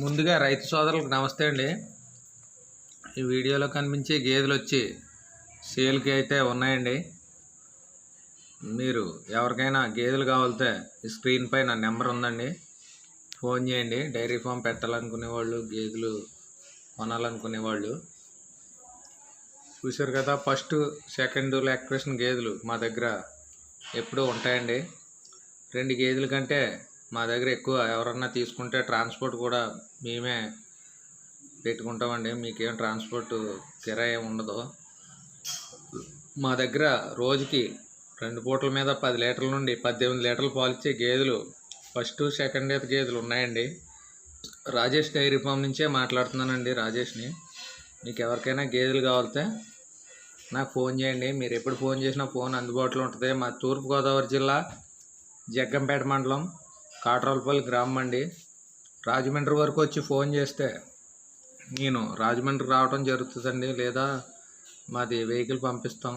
ముందుగా రైతు సోదరులకు నమస్తే అండి. ఈ వీడియోలో కనిపించే గేదెలు వచ్చి సేల్కి అయితే ఉన్నాయండి. మీరు ఎవరికైనా గేదెలు కావాలితే ఈ స్క్రీన్ పై నా నెంబర్ ఉందండి. ఫోన్ చేయండి. డైరీ ఫామ్ పెట్టాలనుకునే వాళ్ళు గేదెలు కొనాలనుకునే వాళ్ళు చూశారు కదా ఫస్ట్ సెకండ్ లాక్టేషన్ గేదెలు మా దగ్గర ఎప్పుడూ ఉంటాయండి. రెండు గేదెల కంటే మా దగ్గర ఎక్కువ ఎవరన్నా తీసుకుంటే ట్రాన్స్పోర్ట్ కూడా మేమే పెట్టుకుంటామండి. మీకేం ట్రాన్స్పోర్ట్ కిరాయి ఏం ఉండదు. మా దగ్గర రోజుకి రెండు పూటల మీద పది లీటర్ల నుండి పద్దెనిమిది లీటర్లు పాలిచ్చే గేదెలు ఫస్ట్ సెకండ్ ఇయర్ గేదెలు ఉన్నాయండి. రాజేష్ డైరీ ఫామ్ నుంచే మాట్లాడుతున్నానండి రాజేష్ని. మీకు ఎవరికైనా గేదెలు కావాలితే నాకు ఫోన్ చేయండి. మీరు ఎప్పుడు ఫోన్ చేసినా ఫోన్ అందుబాటులో ఉంటుంది. మా తూర్పుగోదావరి జిల్లా జగ్గంపేట మండలం కాట్రోలపల్లి గ్రామం అండి రాజమండ్రి వరకు వచ్చి ఫోన్ చేస్తే నేను రాజమండ్రి రావడం జరుగుతుందండి లేదా మాది వెహికల్ పంపిస్తాం.